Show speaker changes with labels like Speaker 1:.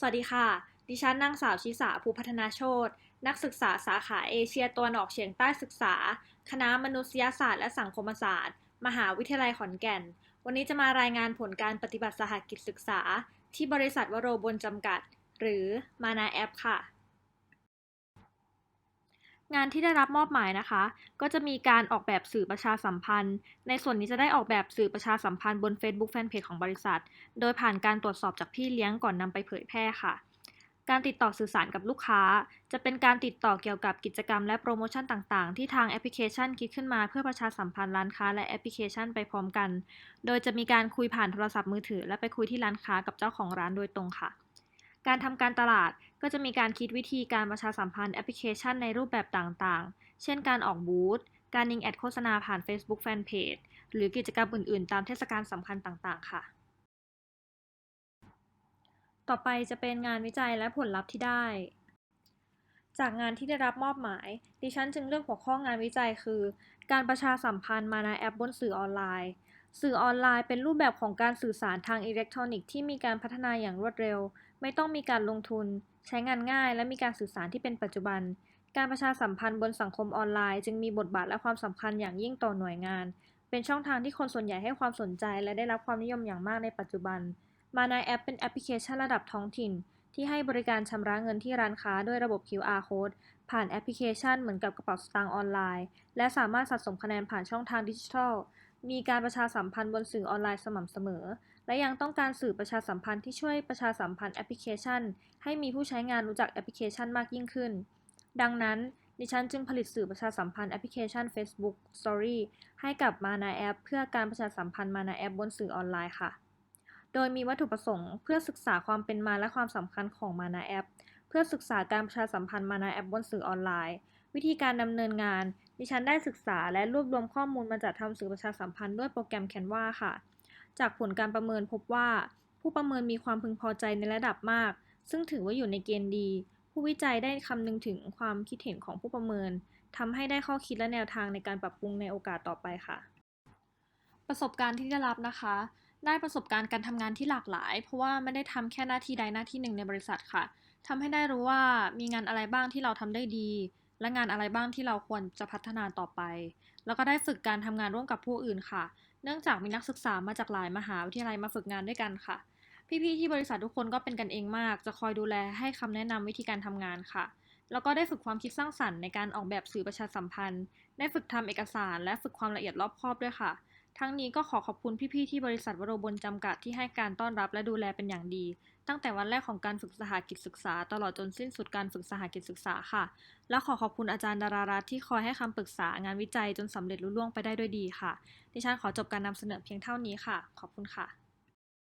Speaker 1: สวัสดีค่ะ ดิฉันนางสาวชิสาภูพัฒนาโชตนักศึกษาสาขาเอเชียตะวันออกเฉียงใต้ศึกษา คณะมนุษยศาสตร์และสังคมศาสตร์ มหาวิทยาลัยขอนแก่น วันนี้จะมารายงานผลการปฏิบัติสหกิจศึกษา ที่บริษัทวโรบนจำกัด หรือมานาแอปค่ะ งานที่ได้รับมอบหมายนะคะ ก็จะมีการออกแบบสื่อประชาสัมพันธ์ ในส่วนนี้จะได้ออกแบบสื่อประชาสัมพันธ์บน Facebook Fanpage ของบริษัท โดยผ่านการตรวจสอบจากพี่เลี้ยงก่อนนำไปเผยแพร่ค่ะ การติดต่อสื่อสารกับลูกค้า จะเป็นการติดต่อเกี่ยวกับกิจกรรมและโปรโมชั่นต่างๆ ที่ทางแอปพลิเคชันคิดขึ้นมาเพื่อประชาสัมพันธ์ร้านค้าและแอปพลิเคชันไปพร้อมกัน โดยจะมีการคุยผ่านโทรศัพท์มือถือ และไปคุยที่ร้านค้ากับเจ้าของร้านโดยตรงค่ะ การทำการตลาดก็จะมีการคิดวิธีการประชาสัมพันธ์แอปพลิเคชันในรูปแบบต่างๆ เช่นการออกบูธ การยิงแอดโฆษณาผ่าน Facebook Fanpage หรือกิจกรรมอื่นๆ ตามเทศกาลสำคัญต่างๆ ค่ะ ต่อไปจะเป็นงานวิจัยและผลลัพธ์ที่ได้ จากงานที่ได้รับมอบหมาย ดิฉันจึงเลือกหัวข้องานวิจัยคือ การประชาสัมพันธ์มาในแอปบนสื่อออนไลน์ สื่อออนไลน์เป็นรูปแบบของการสื่อสารทางอิเล็กทรอนิกส์ที่มีการพัฒนาอย่างรวดเร็ว ไม่ต้องมีการลงทุน ใช้งานง่าย และมีการสื่อสารที่เป็นปัจจุบัน การประชาสัมพันธ์บนสังคมออนไลน์ จึงมีบทบาทและความสำคัญอย่างยิ่งต่อหน่วยงาน เป็นช่องทางที่คนส่วนใหญ่ให้ความสนใจ และได้รับความนิยมอย่างมากในปัจจุบัน มาในแอปเป็นแอปพลิเคชันระดับท้องถิ่น ที่ให้บริการชำระเงินที่ร้านค้าด้วยระบบ QR code ผ่านแอปพลิเคชันเหมือนกับกระเป๋าสตางค์ออนไลน์ และสามารถสะสมคะแนนผ่านช่องทางดิจิทัล มีการประชาสัมพันธ์บนสื่อออนไลน์สม่ำเสมอ และยังต้องการสื่อประชาสัมพันธ์ที่ช่วยประชาสัมพันธ์แอปพลิเคชัน ให้มีผู้ใช้งานรู้จักแอปพลิเคชันมากยิ่งขึ้น ดังนั้น ดิฉันจึงผลิตสื่อประชาสัมพันธ์แอปพลิเคชัน Facebook Story ให้กับมานาแอป เพื่อการประชาสัมพันธ์มานาแอปบนสื่อออนไลน์ค่ะ โดยมีวัตถุประสงค์เพื่อศึกษาความเป็นมาและความสำคัญของมานาแอป เพื่อศึกษาการประชาสัมพันธ์มานาแอปบนสื่อออนไลน์ วิธีการดำเนินงาน ดิฉันได้ศึกษาและรวบรวมข้อมูลมาจากทำสื่อประชาสัมพันธ์ด้วยโปรแกรม Canva ค่ะ จากผลการประเมินพบว่า ผู้ประเมินมีความพึงพอใจในระดับมาก ซึ่งถือว่าอยู่ในเกณฑ์ดี ผู้วิจัยได้คำนึงถึงความคิดเห็นของผู้ประเมินทำให้ได้ข้อคิดและแนวทางในการปรับปรุงในโอกาสต่อไปค่ะ ประสบการณ์ที่ได้รับนะคะ ได้ประสบการณ์การทำงานที่หลากหลาย เพราะว่าไม่ได้ทำแค่หน้าที่ใดหน้าที่หนึ่งในบริษัทค่ะทำให้ได้รู้ว่ามีงานอะไรบ้างที่เราทำได้ดี และงานอะไรบ้างที่เราควรจะพัฒนาต่อไป แล้วก็ได้ฝึกการทำงานร่วมกับผู้อื่นค่ะ เนื่องจากมีนักศึกษามาจากหลายมหาวิทยาลัยมาฝึกงานด้วยกันค่ะ พี่ๆที่บริษัททุกคนก็เป็นกันเองมาก จะคอยดูแลให้คำแนะนำวิธีการทำงานค่ะ แล้วก็ได้ฝึกความคิดสร้างสรรค์ในการออกแบบสื่อประชาสัมพันธ์ ได้ฝึกทำเอกสาร และฝึกความละเอียดรอบคอบด้วยค่ะทั้งนี้ก็ขอขอบคุณพี่ๆที่บริษัทวโรบนจำกัดที่ให้การต้อนรับและดูแลเป็นอย่างดี ตั้งแต่วันแรกของการฝึกสหกิจศึกษา ตลอดจนสิ้นสุดการฝึกสหกิจศึกษาค่ะ และขอขอบคุณอาจารย์ดารารัตที่คอยให้คำปรึกษางานวิจัยจนสำเร็จลุล่วงไปได้ด้วยดีค่ะ ดิฉันขอจบการนำเสนอเพียงเท่านี้ค่ะ ขอบคุณค่ะ